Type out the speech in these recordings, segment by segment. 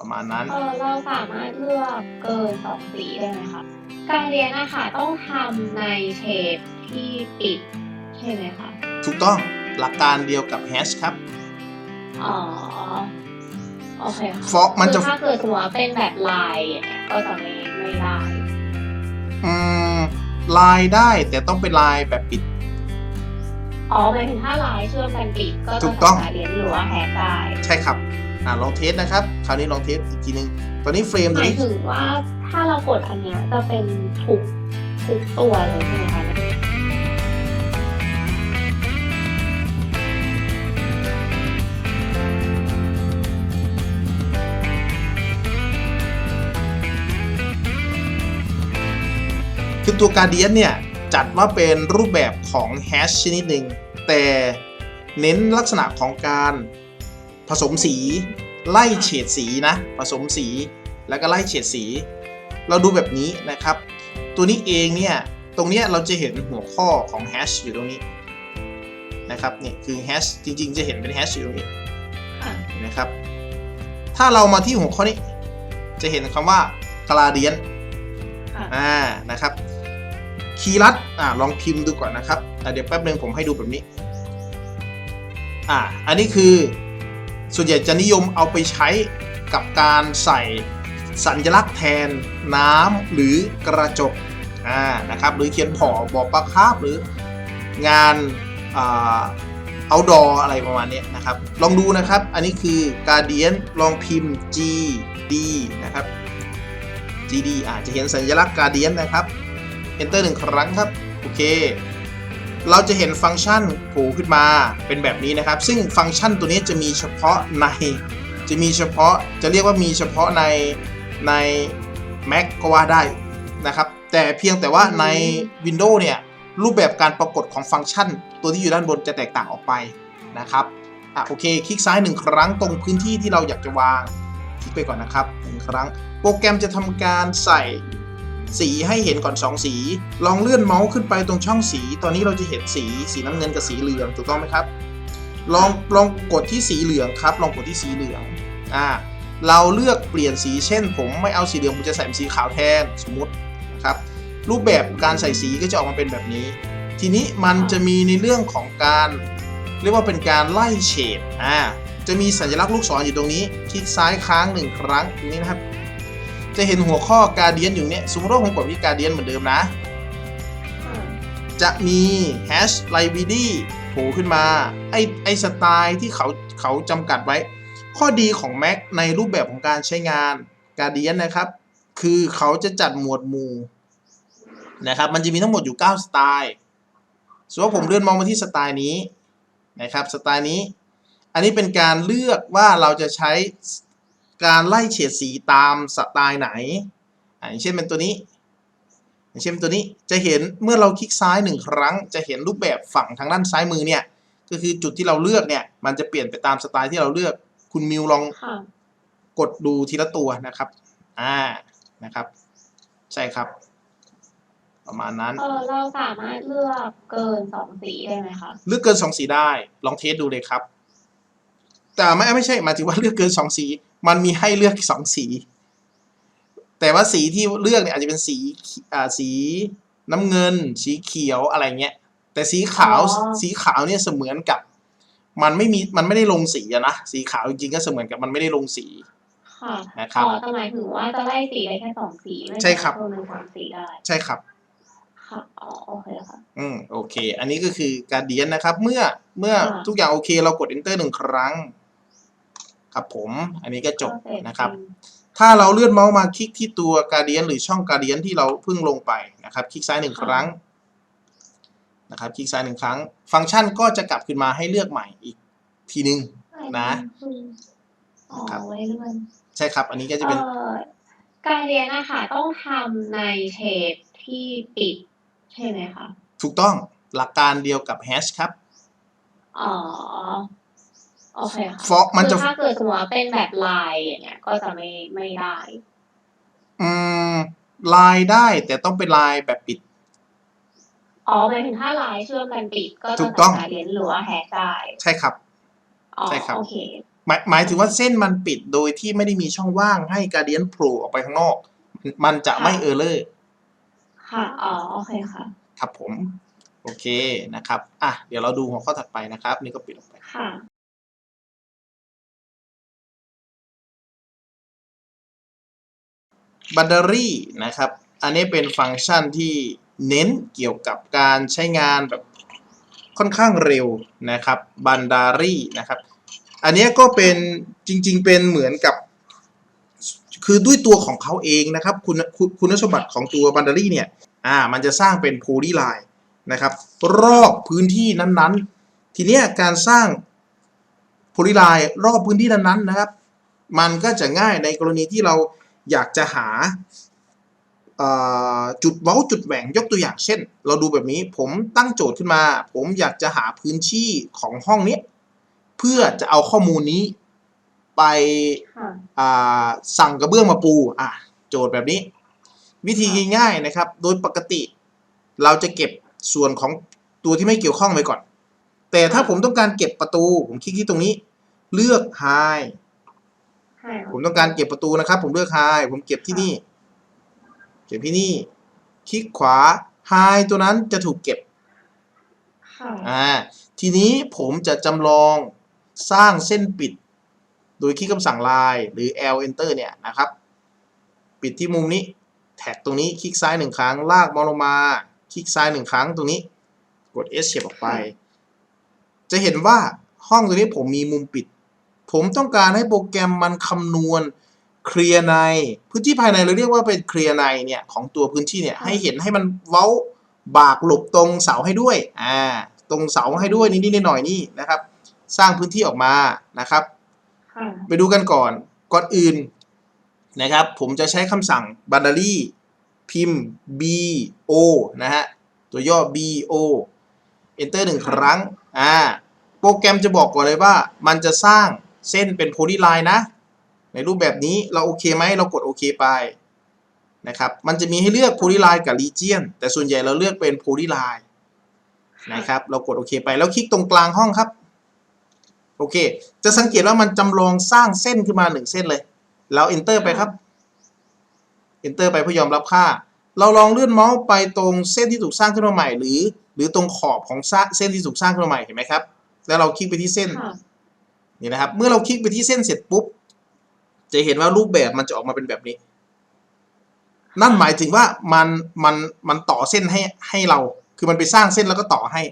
ประมาณนั้น เออเราสามารถเลือกเกินสองสีได้ไหมคะ การเรียนนะคะต้องทำในเชฟที่ปิดใช่ไหมคะ ถูกต้องหลักการเดียวกับแฮชครับ อ๋อ โอเคค่ะฟอกมันจะ คือถ้าเกิดสมมติว่าเป็นแบบลายอย่างเงี้ยก็จะไม่ไม่ได้ อืมลายได้แต่ต้องเป็นลายแบบปิด อ๋อหมายถึงถ้าลายเชื่อมกันปิดก็ถูจะกต้องสามารถเรียนหรือว่าแฮกได้ ใช่ครับ อ่าลองเทสนะครับ คราวนี้ลองเทสอีกทีหนึง ตอนนี้เฟรมหตัวมายนี้ถึงว่าถ้าเรากดอันเนี้ยจะเป็นทุกทุกตัวเลยใช่ไหมคะคือตัวการเดียนเนี่ย จัดว่าเป็นรูปแบบของแฮชชนิดหนึ่ง แต่เน้นลักษณะของการ ผสมสี ไล่เฉดสีนะ ผสมสีแล้วก็ไล่เฉดสี เราดูแบบนี้นะครับ ตัวนี้เองเนี่ยตรงเนี้ยเราจะเห็นหัวข้อของแฮชอยู่ตรงนี้นะครับเนี่ยคือแฮชจริงๆ จะเห็นเป็นแฮชอยู่ตรงนี้ค่ะนะครับ ถ้าเรามาที่หัวข้อนี้ จะเห็นคำว่า gradient ค่ะอ่านะครับคีย์ลัดอ่าลองพิมพ์ดูก่อนนะครับอะเดี๋ยวแป๊บนึงผมให้ดูแบบนี้อ่าอันนี้คือ ส่วนใหญ่จะนิยมเอาไปใช้กับการใส่สัญลักษณ์แทนน้ำหรือกระจกนะครับหรือเขียนผอบอกปลาคาบหรืองานเอา outdoor อะไรประมาณนี้นะครับ ลองดูนะครับ อันนี้คือ Guardian ลองพิมพ์ G D นะครับ GD อาจจะเห็นสัญลักษณ์ Guardian นะครับ Enter หนึ่งครั้งครับ โอเค เราจะเห็นฟังก์ชันโผล่ขึ้นมาเป็นแบบนี้นะครับ ซึ่งฟังก์ชันตัวนี้จะมีเฉพาะใน จะมีเฉพาะจะเรียกว่ามีเฉพาะในใน Mac ก็ว่าได้นะครับ แต่เพียงแต่ว่าใน Windows เนี่ย รูปแบบการปรากฏของฟังก์ชัน ตัวที่อยู่ด้านบนจะแตกต่างออกไปนะครับอะโอเค คลิกซ้ายหนึ่งครั้งตรงพื้นที่ที่เราอยากจะวาง คลิกไปก่อนนะครับหนึ่งครั้ง โปรแกรมจะทำการใส่ สีให้เห็นก่อน 2 สี ลองเลื่อนเมาส์ขึ้นไปตรงช่องสี ตอนนี้เราจะเห็นสีสีน้ำเงินกับสีเหลืองถูกต้องไหมครับ ลองลองกดที่สีเหลืองครับ ลองกดที่สีเหลืองอ่าเราเลือกเปลี่ยนสีเช่น ผมไม่เอาสีเหลืองผมจะใส่เป็นสีขาวแทนสมมุตินะครับรูปแบบการใส่สีก็จะออกมาเป็นแบบนี้ ทีนี้มันจะมีในเรื่องของการ เรียกว่าเป็นการไล่เฉดอ่าจะมีสัญลักษณ์ลูกศรอยู่ตรงนี้ คลิกซ้ายค้างหนึ่งครั้งตรงนี้นะครับ จะเห็นหัวข้อการเดียนอยู่เนี่ยสมมติว่าผมกดที่การเดียนเหมือนเดิมนะ จะมี hash library โผล่ขึ้นมาไอไอสไตล์ที่เขาเขาจำกัดไว้ ข้อดีของ Mac ในรูปแบบของการใช้งาน Guardian นะครับ คือเขาจะจัดหมวดหมู่นะครับ มันจะมีทั้งหมดอยู่ 9 สไตล์สมมติว่าผมเลื่อนมองมาที่สไตล์นี้นะครับสไตล์นี้ อันนี้เป็นการเลือกว่าเราจะใช้ การไล่เฉดสีตามสไตล์ไหนอ่าอย่างเช่นเป็นตัวนี้อย่างเช่นตัวนี้จะเห็นเมื่อเราคลิกซ้ายหนึ่งครั้ง จะเห็นรูปแบบฝั่งทางด้านซ้ายมือเนี่ยก็คือจุดที่เราเลือกเนี่ยมันจะเปลี่ยนไปตามสไตล์ที่เราเลือก คุณมิวลองค่ะกดดูทีละตัวนะครับอ่านะครับ ใช่ครับ ประมาณนั้นเออเราสามารถเลือกเกินสองสีได้ไหมคะเลือกเกินสองสีได้ ลองเทสดูเลยครับ แต่ไม่ไม่ใช่หมายถึงว่าเลือกเกินสองสี มันมีให้เลือกสองสี แต่ว่าสีที่เลือกเนี่ยอาจจะเป็นสีอ่าสีน้ำเงิน สีเขียวอะไรเงี้ยแต่สีขาวอ๋อสีขาวเนี่ยเสมือนกับ มันไม่มีมันไม่ได้ลงสีอะนะสีขาวจริงๆก็เสมือนกับมันไม่ได้ลงสีค่ะนะครับอ๋อแต่หมายถึงว่าจะไล่สีได้แค่สองสีไม่ใช่ครับตัวหนึ่งสามสีได้ใช่ครับค่ะอ๋อโอเคค่ะอืมโอเค อันนี้ก็คือการเดียนนะครับ เมื่อเมื่อค่ะทุกอย่างโอเคเรากด enter หนึ่งครั้ง ครับผม อันนี้ก็จบก็เสร็จนะครับอืมถ้าเราเลื่อนเมาส์มาคลิกที่ตัวการเดียนหรือช่องการเดียนที่เราเพิ่งลงไปนะครับ คลิกซ้ายหนึ่งครั้งนะครับคลิกซ้ายหนึ่งครั้ง ฟังก์ชันก็จะกลับขึ้นมาให้เลือกใหม่อีกทีนึงนะอ๋อครับไว้เลื่อนใช่ครับ อันนี้ก็จะเอ่เป็นอการเรียนนะคะต้องทำในเทปที่ปิดใช่ไหมคะถูกต้องหลักการเดียวกับแฮชครับอ๋อ โอเคค่ะฟอกมันจะ คือถ้าเกิดสมมติว่าเป็นแบบลายอย่างเงี้ยก็จะไม่ไม่ได้ อืมลายได้แต่ต้องเป็นลายแบบปิด อ๋อหมายถึงถ้าลายเชื่อมกันปิดก็ถูจะกต้อง สามารถเรียนหรือว่าแฮกได้ใช่ครับ อ๋อใช่ครับ โอเค หมายหมายถึงว่าเส้นมันปิดโดยที่ไม่ได้มีช่องว่างให้การเดียนโผล่ออกไปข้างนอก มันจะไม่เออร์เลอร์ค่ะอ๋อโอเคค่ะ ครับผม โอเคนะครับ อะ เดี๋ยวเราดูหัวข้อถัดไปนะครับ นี่ก็ปิดออกไป ค่ะ บัตเตอรี่นะครับ อันนี้เป็นฟังก์ชันที่เน้นเกี่ยวกับการใช้งานแบบค่อนข้างเร็วนะครับบันดารี่นะครับ อันนี้ก็เป็นจริงๆเป็นเหมือนกับ คือด้วยตัวของเขาเองนะครับ คุณคุณคุณสมบัติของตัวบันดารี่เนี่ยอ่ามันจะสร้างเป็นโพลีไลน์นะครับรอบพื้นที่นั้นๆ ทีนี้การสร้างโพลีไลน์รอบพื้นที่นั้นๆนะครับ มันก็จะง่ายในกรณีที่เรา อยากจะหาเอ่อจุดเว้าจุดแหว่งยกตัวอย่างเช่น เราดูแบบนี้ผมตั้งโจทย์ขึ้นมา ผมอยากจะหาพื้นที่ของห้องนี้ เพื่อจะเอาข้อมูลนี้ ไปค่ะอ่าสั่งกระเบื้องมาปูอะโจทย์แบบนี้ วิธีง่ายๆนะครับ โดยปกติ เราจะเก็บส่วนของตัวที่ไม่เกี่ยวข้องไปก่อน แต่ถ้าผมต้องการเก็บประตู ผมคลิกที่ตรงนี้ เลือก high ให้ ผมต้องการเก็บประตูนะครับ ผมเลือก high ผมเก็บที่นี่ เก็บที่นี่ คลิกขวา high ตัวนั้นจะถูกเก็บค่ะอ่าทีนี้ผมจะจำลองสร้างเส้นปิด โดยคลิกคำสั่ง line หรือ L enter เนี่ยนะครับ ปิดที่มุมนี้ แท็กตรงนี้คลิกซ้ายหนึ่งครั้ง ลากมองลงมา คลิกซ้ายหนึ่งครั้งตรงนี้ กด escape ออกไป จะเห็นว่าห้องตัวนี้ผมมีมุมปิด ผมต้องการให้โปรแกรมมันคำนวณเคลียร์ใน พื้นที่ภายในเราเรียกว่าเป็นเคลียร์ในเนี่ยของตัวพื้นที่เนี่ยให้เห็นให้มันเว้าบากหลบตรงเสาให้ด้วยอ่าตรงเสาให้ด้วยนิดๆหน่อยๆนี่นะครับ สร้างพื้นที่ออกมานะครับค่ะไปดูกันก่อนก่อนอื่นนะครับ ผมจะใช้คำสั่ง binary พิมพ์ b o นะฮะตัวย่อ b o enter หนึ่งครั้งอ่าโปรแกรมจะบอกก่อนเลยว่ามันจะสร้าง เส้นเป็น polyline นะ ในรูปแบบนี้เราโอเคไหมเรากดโอเคไปนะครับมันจะมีให้เลือก polyline กับ region แต่ส่วนใหญ่เราเลือกเป็น polyline นะครับเรากดโอเคไปแล้วคลิกตรงกลางห้องครับโอเค จะสังเกตว่ามันจำลองสร้างเส้นขึ้นมาหนึ่งเส้นเลยเรา enter ไปครับ enter ไปเพื่อยอมรับค่า เราลองเลื่อนเมาส์ไปตรงเส้นที่ถูกสร้างขึ้นมาใหม่ หรือ หรือตรงขอบของเส้นที่ถูกสร้างขึ้นมาใหม่เห็นไหมครับ แล้วเราคลิกไปที่เส้น นี่นะครับ เมื่อเราคลิกไปที่เส้นเสร็จปุ๊บ จะเห็นว่ารูปแบบมันจะออกมาเป็นแบบนี้ นั่นหมายถึงว่ามันมันมันต่อเส้นให้ให้เรา คือมันไปสร้างเส้นแล้วก็ต่อให้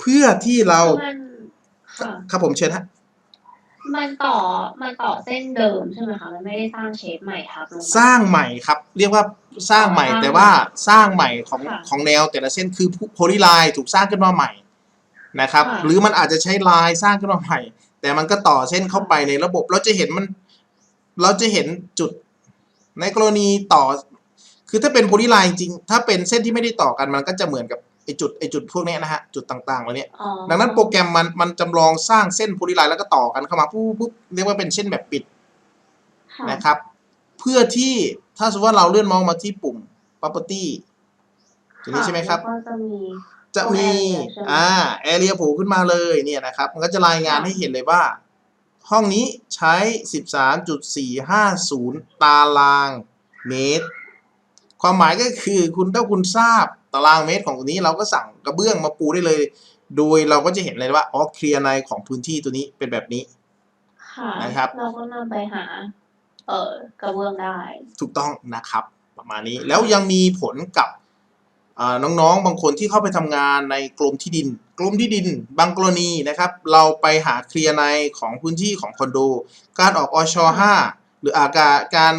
เพื่อที่เรามันค่ะครับผมเชิญฮะมันต่อมันต่อเส้นเดิมใช่ไหมคะมันไม่ได้สร้างเชฟใหม่ทับลงไป สร้างใหม่ครับ เรียกว่าสร้างใหม่อ๋อแต่ว่าสร้างใหม่ของค่ะของแนวแต่ละเส้นคือโพลีไลน์ถูกสร้างขึ้นมาใหม่นะครับ ค่ะ หรือมันอาจจะใช้ลายสร้างขึ้นมาใหม่ แต่มันก็ต่อเส้นเข้าไปในระบบ เราจะเห็นมัน เราจะเห็นจุดในกรณีต่อ คือถ้าเป็นโพลีไลน์จริงๆถ้าเป็นเส้นที่ไม่ได้ต่อกันมันก็จะเหมือนกับไอจุดไอจุดพวกเนี้ยนะฮะ จุดต่างๆเหล่านี้อ๋อดังนั้นโปรแกรมมันมันจำลองสร้างเส้นโพลีไลน์แล้วก็ต่อกันเข้ามาปุ๊บปุ๊บเรียกว่าเป็นเส้นแบบปิดค่ะนะครับ เพื่อที่ถ้าสมมติว่าเราเลื่อนมองมาที่ปุ่ม property ตรงนี้ใช่ไหมครับแล้วก็จะมี จะมี area ใช่ไหมอ่า area โผล่ขึ้นมาเลยเนี่ยนะครับ มันก็จะรายงานค่ะให้เห็นเลยว่า ห้องนี้ใช้ 13.450 ตารางเมตร ความหมายก็คือคุณถ้าคุณทราบตารางเมตรของตัวนี้เราก็สั่งกระเบื้องมาปูได้เลย โดยเราก็จะเห็นเลยว่าอ๋อเคลียร์ในของพื้นที่ตัวนี้เป็นแบบนี้ค่ะนะครับเราก็นำไปหาเอ่อกระเบื้องได้ ถูกต้องนะครับ ประมาณนี้แล้วยังมีผลกับอ่า น้องๆ บางคนที่เข้าไปทำงานในกรมที่ดิน กรมที่ดิน บางกรณีนะครับ เราไปหาเคลียร์ในของพื้นที่ของคอนโด การออกอช5หรืออาการการ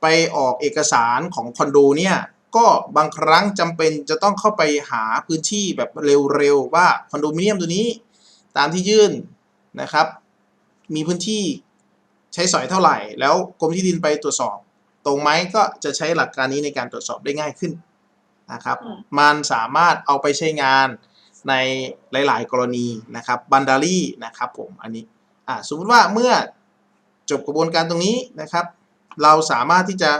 ไปออกเอกสารของคอนโดเนี่ยก็บางครั้งจำเป็นจะต้องเข้าไปหาพื้นที่แบบเร็วๆ ว่าคอนโดมิเนียมตัวนี้ตามที่ยื่นนะครับ มีพื้นที่ใช้สอยเท่าไหร่ แล้วกรมที่ดินไปตรวจสอบ ตรงไหมก็จะใช้หลักการนี้ในการตรวจสอบได้ง่ายขึ้น นะครับอืมมันสามารถเอาไปใช้งานในหลาย ๆ กรณีนะครับบันดารี่นะครับผมอันนี้อ่าสมมติว่าเมื่อจบกระบวนการตรงนี้นะครับ เราสามารถที่จะ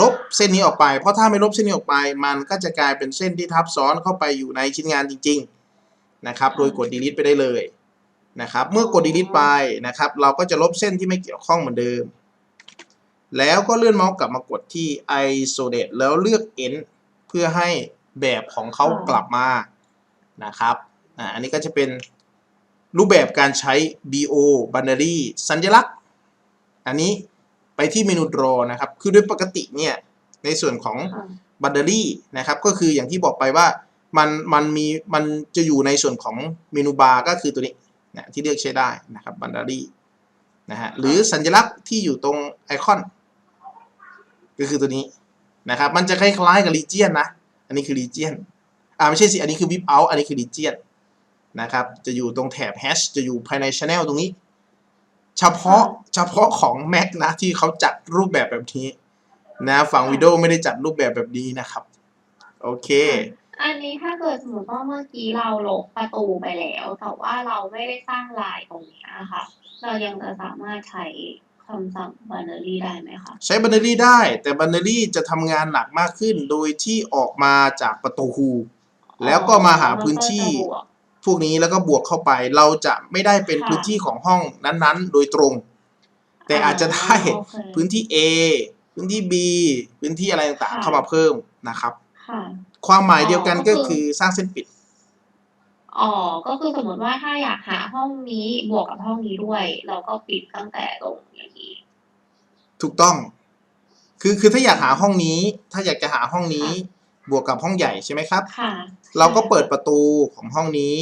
ลบเส้นนี้ออกไป เพราะถ้าไม่ลบเส้นนี้ออกไป มันก็จะกลายเป็นเส้นที่ทับซ้อนเข้าไปอยู่ในชิ้นงานจริง ๆ นะครับ โดยกด delete ไปได้เลยนะครับ เมื่อกด delete ไปนะครับ เราก็จะลบเส้นที่ไม่เกี่ยวข้องเหมือนเดิม แล้วก็เลื่อนเมาส์กลับมากดที่ isolate แล้วเลือก end เพื่อให้แบบของเขากลับมานะครับอ่าอันนี้ก็จะเป็นรูปแบบการใช้ bo binary สัญลักษณ์ อันนี้ไปที่เมนู draw นะครับ คือโดยปกติเนี่ยในส่วนของค่ะบัตเตอรี่นะครับ ก็คืออย่างที่บอกไปว่ามันมันมีมันจะอยู่ในส่วนของเมนูบาร์ก็คือตัวนี้นะที่เลือกใช้ได้นะครับบัตเตอรี่นะฮะหรือสัญลักษณ์ที่อยู่ตรงไอคอน ก็คือตัวนี้ นะครับ มันจะคล้ายๆกับ Legion นนะ อันนี้คือ Legion อ่าไม่ใช่สิ อันนี้คือ Whip Out อันนี้คือ Legion นนะครับ จะอยู่ตรงแถบ Hash จะอยู่ภายใน Channel ตรงนี้ เฉพาะเฉพาะของ Mac นะ ที่เขาจัดรูปแบบแบบนี้นะฝั่ง Windows ไม่ได้จัดรูปแบบแบบนี้นะครับ โอเค อันนี้ถ้าเกิดสมมติว่าเมื่อกี้เราลบประตูไปแล้ว แต่ว่าเราไม่ได้สร้างลายตรงนี้ยค่ะเรายังจะสามารถใช้ คำสั่ง binary ได้ไหมคะ ใช้บันเนอรี่ได้ แต่บันเนอรี่จะทำงานหนักมากขึ้นโดยที่ออกมาจากประตูคูแล้วก็มาหาพื้นที่มันก็จะบวกพวกนี้แล้วก็บวกเข้าไป เราจะไม่ได้เป็นค่ะพื้นที่ของห้องนั้นๆ โดยตรง แต่อาจจะได้โอเคพื้นที่ A พื้นที่ B พื้นที่อะไรต่างๆค่ะเข้ามาเพิ่มนะครับค่ะความหมายเดียวกันอ๋อก็ก็คือคือสร้างเส้นปิด อ๋อ ก็คือสมมติว่าถ้าอยากหาห้องนี้บวกกับห้องนี้ด้วย เราก็ปิดตั้งแต่ตรงอย่างนี้ถูกต้อง คือคือถ้าอยากหาห้องนี้ ถ้าอยากจะหาห้องนี้ บวกกับห้องใหญ่ใช่ไหมครับ ค่ะ เราก็เปิดประตูของห้องนี้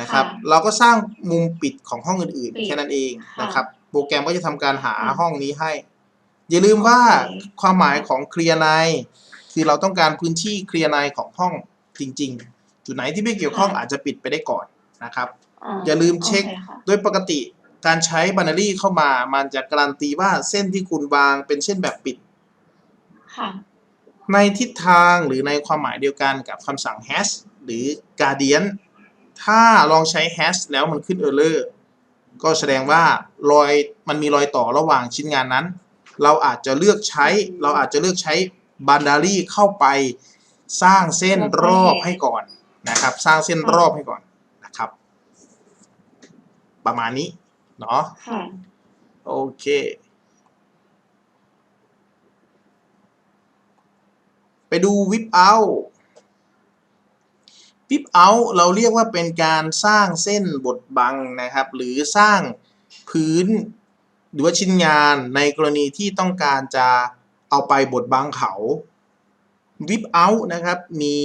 นะครับค่ะเราก็สร้างมุมปิดของห้องอื่นปิๆดแค่นั้นเองค่ะนะครับ โปรแกรมก็จะทำการหาค่ะห้องนี้ให้ อย่าลืมว่าโอเคความหมายของเคลียร์ในคือเราต้องการพื้นที่เคลียร์ในของห้องจริง ๆ จุดไหนที่ไม่เกี่ยวข้องอาจจะปิดไปได้ก่อนนะครับ อย่าลืมเช็คโอค่ะโดยปกติการใช้บันนารีเข้ามา มันจะการันตีว่าเส้นที่คุณวางเป็นเส้นแบบปิดค่ะในทิศทางหรือในความหมายเดียวกันกับคำสั่ง hash หรือ guardian ถ้าลองใช้ hash แล้วมันขึ้น error ก็แสดงว่ารอยมันมีรอยต่อระหว่างชิ้นงานนั้น เราอาจจะเลือกใช้ เราอาจจะเลือกใช้บันดารีเข้าไปสร้างเส้นรอบให้ก่อน นะครับ สร้างเส้นรอบให้ก่อนนะครับ ประมาณนี้ เนาะค่ะโอเค ไปดูวิปเอาวิปเอาเราเรียกว่าเป็นการสร้างเส้นบดบังนะครับ หรือสร้างพื้นหรือว่าชิ้นงานในกรณีที่ต้องการจะเอาไปบดบังเขาวิปเอานะครับ มี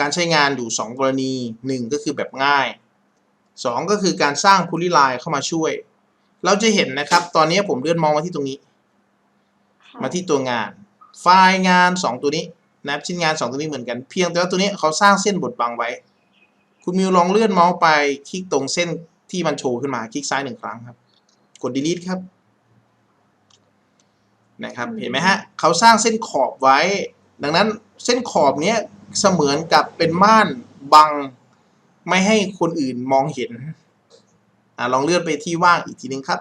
การใช้งานอยู่ 2 กรณี 1 ก็คือแบบง่าย 2 ก็คือการสร้างพูลิไลน์เข้ามาช่วย เราจะเห็นนะครับ ตอนนี้ผมเลื่อนมองมาที่ตรงนี้ค่ะมาที่ตัวงาน ไฟล์งาน 2 ตัวนี้นะครับชิ้นงาน 2 ตัวนี้เหมือนกัน เพียงแต่ว่าตัวนี้เขาสร้างเส้นบดบังไว้ คุณมิวลองเลื่อนเมาส์ไปคลิกตรงเส้นที่มันโชว์ขึ้นมา คลิกซ้ายหนึ่งครั้งครับ กด delete ครับ นะครับ เห็นไหมฮะ เขาสร้างเส้นขอบไว้ ดังนั้นเส้นขอบเนี้ย เสมือนกับเป็นม่านบัง ไม่ให้คนอื่นมองเห็นอ่าลองเลื่อนไปที่ว่างอีกทีนึงครับ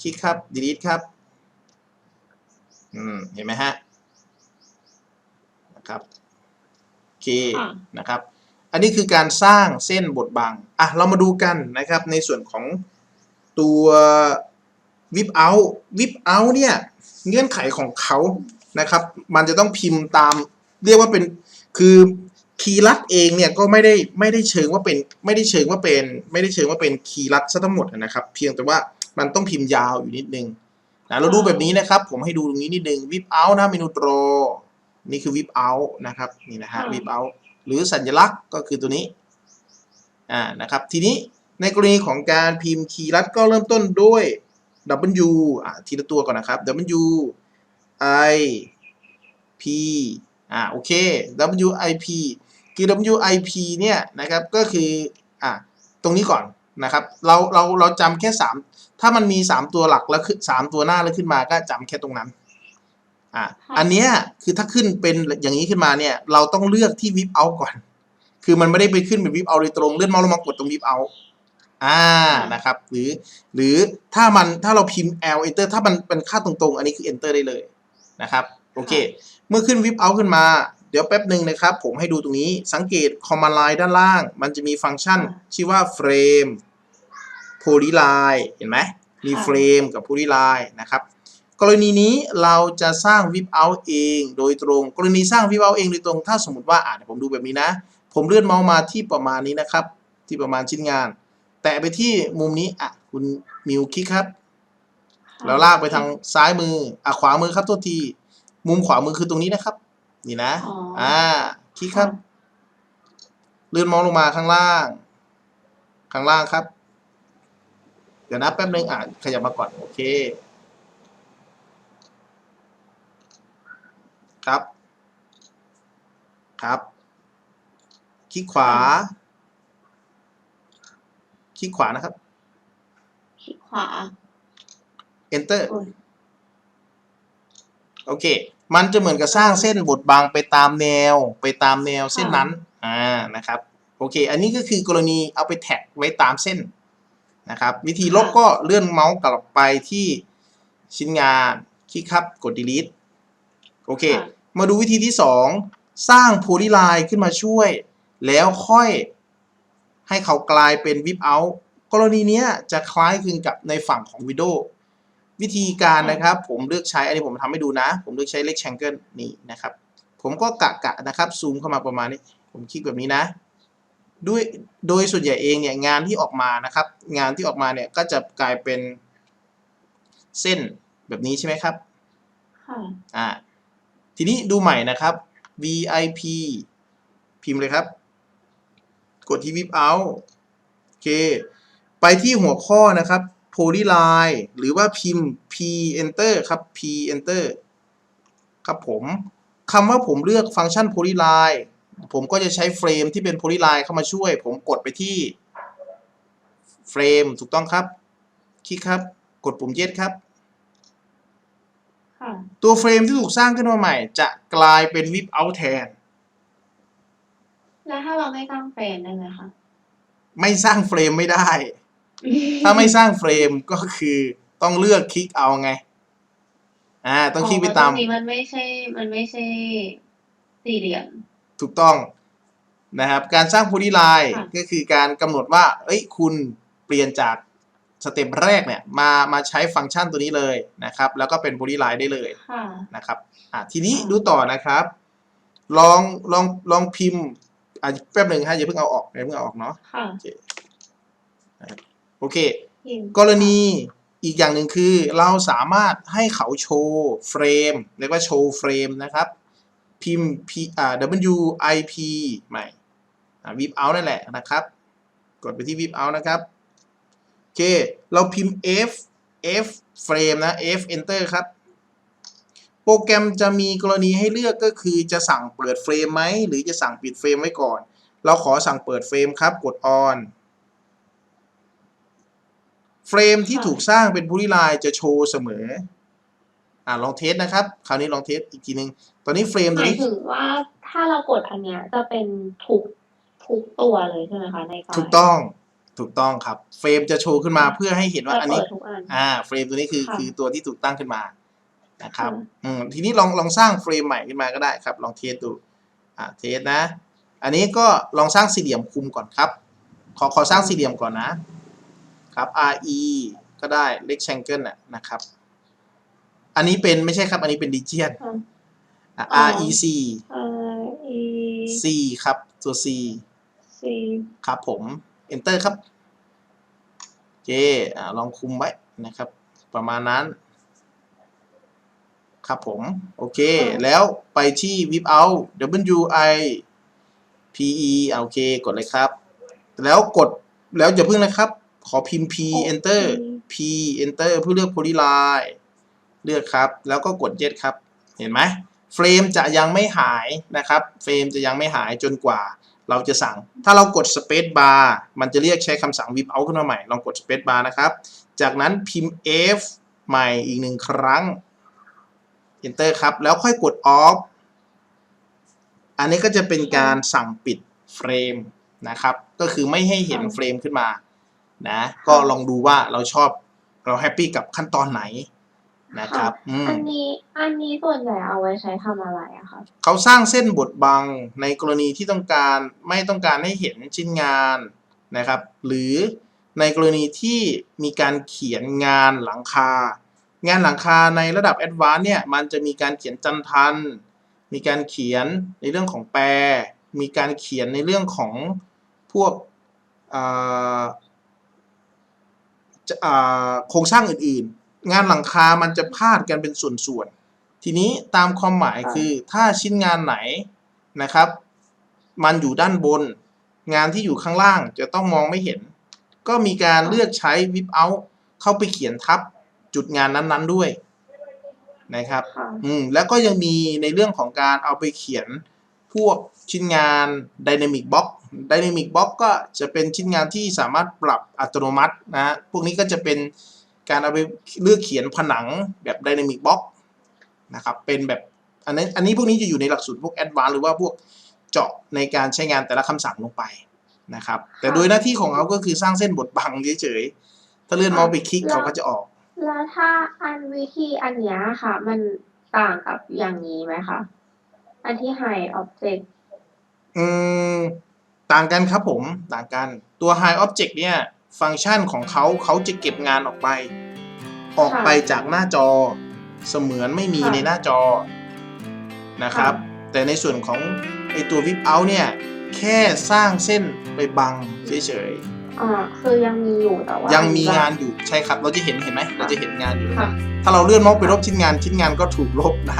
คลิกครับ delete ครับอืมเห็นไหมฮะนะครับโอเคค่ะนะครับ อันนี้คือการสร้างเส้นบดบังอะเรามาดูกันนะครับ ในส่วนของตัว whip out whip out เนี่ย เงื่อนไขของเขา นะครับ มันจะต้องพิมพ์ตามเรียกว่าเป็นคือคีย์ลัดเองเนี่ยก็ไม่ได้ไม่ได้เชิงว่าเป็นไม่ได้เชิงว่าเป็น ไม่ได้เชิงว่าเป็นคีย์ลัดซะทั้งหมดนะครับ เพียงแต่ว่ามันต้องพิมพ์ยาวอยู่นิดนึงนะเราดูแบบนี้นะครับ ผมให้ดูตรงนี้นิดนึง whip out นะเมนู draw นี่คือ whip out นะครับนี่นะฮะ whip out หรือสัญลักษณ์ก็คือตัวนี้อ่านะครับทีนี้ในกรณีของการพิมพ์คีย์ลัดก็เริ่มต้นด้วย W อ่าทีละตัวก่อนนะครับ W I P อ่าโอเค W I P คือ W I P เนี่ยนะครับก็คืออ่าตรงนี้ก่อนนะครับเราเราเราจำแค่สามถ้ามันมีสามตัวหลักแล้วขึ้นสามตัวหน้าแล้วขึ้นมาก็จำแค่ตรงนั้นอ่าค่ะอันเนี้ยคือถ้าขึ้นเป็นอย่างนี้ขึ้นมาเนี่ย เราต้องเลือกที่วิปเอาก่อน คือมันไม่ได้ไปขึ้นเป็นวิปเอาโดยตรงเลื่อนเมาส์ลงมากดตรงวิปเอาอ่านะครับ หรือหรือถ้ามันถ้าเราพิมพ์ L enter ถ้ามันเป็นค่าตรงๆ อันนี้คือ enter ได้เลย นะครับโอเค เมื่อขึ้นวิปเอาขึ้นมา เดี๋ยวแป๊บหนึ่งนะครับ ผมให้ดูตรงนี้สังเกต command line ด้านล่าง มันจะมีฟังก์ชัน ชื่อว่า frame polyline เห็นไหมมีค่ะ frame กับ polyline นะครับกรณีนี้เราจะสร้าง whip out เองโดยตรง กรณีสร้าง whip out เองโดยตรง ถ้าสมมติว่าอ่าเดี๋ยวผมดูแบบนี้นะ ผมเลื่อนเมาส์มาที่ประมาณนี้นะครับ ที่ประมาณชิ้นงาน แตะไปที่มุมนี้อะคุณมิวคลิกครับ แล้วลากไปทางซ้ายมืออะขวามือครับตัวที มุมขวามือคือตรงนี้นะครับ นี่นะอ๋ออ่า คลิกครับ เลื่อนมองลงมาข้างล่าง ข้างล่างครับ เดี๋ยวนะแป๊บนึงอะขยับมาก่อน โอเค ครับ ครับ คลิกขวา คลิกขวานะครับ คลิกขวา enter โอ้ยโอเค มันจะเหมือนกับสร้างเส้นบทบางไปตามแนว ไปตามแนวเส้นนั้น อ่า นะครับ โอเค อันนี้ก็คือกรณีเอาไปแท็กไว้ตามเส้นนะครับ วิธีลบก็เลื่อนเมาส์กลับไปที่ชิ้นงานคลิกครับ กด delete โอเคค่ะมาดูวิธีที่ 2 สร้างโพลีไลน์ขึ้นมาช่วย แล้วค่อยให้เขากลายเป็นวิบเอากรณีเนี้ยจะคล้ายคลึงกับในฝั่งของ Windows วิธีการนะครับ ผมเลือกใช้อันนี้ผมทำให้ดูนะ ผมเลือกใช้ rectangle นี่นะครับ ผมก็กะกะนะครับซูมเข้ามาประมาณนี้ ผมคลิกแบบนี้นะ ด้วยโดยส่วนใหญ่เองเนี่ยงานที่ออกมานะครับ งานที่ออกมาเนี่ยก็จะกลายเป็นเส้นแบบนี้ใช่ไหมครับค่ะอ่าทีนี้ดูใหม่นะครับ VIP พิมพ์เลยครับ กดที่ Whip Out โอเค ไปที่หัวข้อนะครับ Polyline หรือว่าพิมพ์ P Enter ครับ P Enter ครับผมคำว่าผมเลือกฟังก์ชัน Polyline ผมก็จะใช้เฟรมที่เป็น Polyline เข้ามาช่วย ผมกดไปที่เฟรมถูกต้องครับ คลิกครับ กดปุ่ม Yes ครับค่ะตัวเฟรมที่ถูกสร้างขึ้นมาใหม่ จะกลายเป็นวิบเอาแทน แล้วถ้าเราไม่ตั้งเฟรมได้ไหมคะ ไม่สร้างเฟรมไม่ได้ ถ้าไม่สร้างเฟรมก็คือต้องเลือกคลิกเอาไง อ่า ต้องคลิกไปตามตรงนี้มันไม่ใช่ มันไม่ใช่สี่เหลี่ยม ถูกต้องนะครับ การสร้างโพลีไลน์ค่ะ ก็คือการกำหนดว่า เอ้ย คุณเปลี่ยนจากสเต็ปแรกเนี่ย มามาใช้ฟังก์ชันตัวนี้เลยนะครับ แล้วก็เป็นโพลีไลน์ได้เลยค่ะ นะครับ อะทีนี้ค่ะดูต่อนะครับ ลองลองลองพิมพ์อะแป๊บหนึ่งฮะอย่าเพิ่งเอาออกอย่าเพิ่งเอาออกเนาะ ค่ะ โอเค พิมพ์กรณีอีกอย่างหนึ่งคือเราสามารถให้เขาโชว์เฟรมเรียกว่าโชว์เฟรมนะครับ พิมพ์ P อ่า W I P ใหม่อ่า Whip out นั่นแหละนะครับ กดไปที่ Whip out นะครับโอเค เราพิมพ์ F F frame นะ F enter ครับ โปรแกรมจะมีกรณีให้เลือกก็คือจะสั่งเปิดเฟรมไหม หรือจะสั่งปิดเฟรมไว้ก่อน เราขอสั่งเปิดเฟรมครับ กด on เฟรมที่ค่ะถูกสร้างเป็น polyline จะโชว์เสมอ อ่าลองเทสนะครับ คราวนี้ลองเทสอีกทีนึงตอนนี้เฟรมหตัวมายนี้ถึงว่าถ้าเรากดอันเนี้ยจะเป็นทุกทุกตัวเลยใช่ไหมคะในไฟล์ถูกต้อง ถูกต้องครับ เฟรมจะโชว์ขึ้นมาเพื่อให้เห็นว่าจะอันเปินี้ดทุกอัน อ่า เฟรมตัวนี้คือค่ะคือตัวที่ถูกตั้งขึ้นมานะครับ ค่ะ อืมทีนี้ลองลองสร้างเฟรมใหม่ขึ้นมาก็ได้ครับ ลองเทสดู อ่าเทสนะ อันนี้ก็ลองสร้างสี่เหลี่ยมคุมก่อนครับ ขอขอสร้างสี่เหลี่ยมก่อนนะ ครับ RE ก็ได้ rectangle น่ะนะครับ อันนี้เป็นไม่ใช่ครับ อันนี้เป็น region ค่ะอะอ๋อ REC R E C ครับ ตัว C C ครับผม enter ครับโอเคอ่าลองคุมไว้นะครับ ประมาณนั้น ครับผม โอเคค่ะแล้วไปที่ whip out W I P E อ่าโอเค กดเลยครับ แล้วกดแล้วอย่าเพิ่งนะครับ ขอพิมพ์ P enter P enter เพื่อเลือก polyline เลือกครับ แล้วก็กด yes ครับ เห็นไหมเฟรมจะยังไม่หายนะครับ เฟรมจะยังไม่หายจนกว่าเราจะสั่ง ถ้าเรากด space bar มันจะเรียกใช้คำสั่ง whip out ขึ้นมาใหม่ ลองกด space bar นะครับ จากนั้นพิมพ์ F ใหม่อีกหนึ่งครั้ง enter ครับ แล้วค่อยกด off อันนี้ก็จะเป็นการสั่งปิดเฟรมนะครับ ก็คือไม่ให้เห็นเฟรมขึ้นมา นะก็ลองดูว่าเราชอบเราแฮปปี้กับขั้นตอนไหนนะครับอืมอันนี้อันนี้ส่วนใหญ่เอาไว้ใช้ทำอะไรอะคะเขาสร้างเส้นบดบังในกรณีที่ต้องการไม่ต้องการให้เห็นชิ้นงานนะครับ หรือในกรณีที่มีการเขียนงานหลังคา งานหลังคาในระดับแอดวานซ์เนี่ยมันจะมีการเขียนจันทัน มีการเขียนในเรื่องของแปร มีการเขียนในเรื่องของพวกอ่าจะอ่า โครงสร้างอื่นๆ งานหลังคา มันจะพาดกันเป็นส่วนๆ ทีนี้ตามความหมายคือถ้าชิ้นงานไหนนะครับ มันอยู่ด้านบน งานที่อยู่ข้างล่างจะต้องมองไม่เห็น ก็มีการเลือกใช้วิบเอาเข้าไปเขียนทับจุดงานนั้นๆด้วยนะครับค่ะอืม แล้วก็ยังมีในเรื่องของการเอาไปเขียนพวก ชิ้นงาน Dynamic Box Dynamic Box ก็จะเป็นชิ้นงานที่สามารถปรับอัตโนมัตินะฮะพวกนี้ก็จะเป็นการเอาไปเลือกเขียนผนังแบบ Dynamic Box นะครับเป็นแบบอันนี้อันนี้พวกนี้จะอยู่ในหลักสูตรพวก Advanced หรือว่าพวกเจาะในการใช้งานแต่ละคำสั่งลงไปนะครับแต่โดยหน้าที่ของเขาก็คือสร้างเส้นบดบังเฉยๆถ้าเลื่อนเมาส์ไปคลิกเขาก็จะออก แล้วถ้าอันวิธีอันเนี้ยค่ะ มันต่างกับอย่างนี้ไหมคะ อันที่ high object อืมต่างกันครับผมต่างกันตัว High Object เนี่ยฟังก์ชันของเขาเขาจะเก็บงานออกไป ออกไปจากหน้าจอเสมือนไม่มีค่ะในหน้าจอนะครับ แต่ในส่วนของไอตัว Whip Out เนี่ย แค่สร้างเส้นไปบังเฉยอ่าคือยังมีอยู่แต่ว่าๆยัยังมีงานอยู่ใช่ครับ เราจะเห็นเห็นไหมเราจะเห็นงานอยู่ค่ะนะถ้าเราเลื่อนเมาส์ไปลบชิ้นงานชิ้นงานก็ถูกลบนะ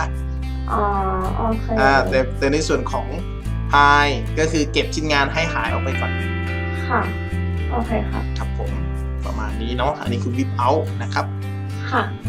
อ๋อโอเคอ่าแต่แต่ในส่วนของ High ก็คือเก็บชิ้นงานให้หายออกไปก่อนค่ะ โอเคค่ะ ครับผม ประมาณนี้เนาะ อันนี้คือ whip out นะครับ ค่ะอ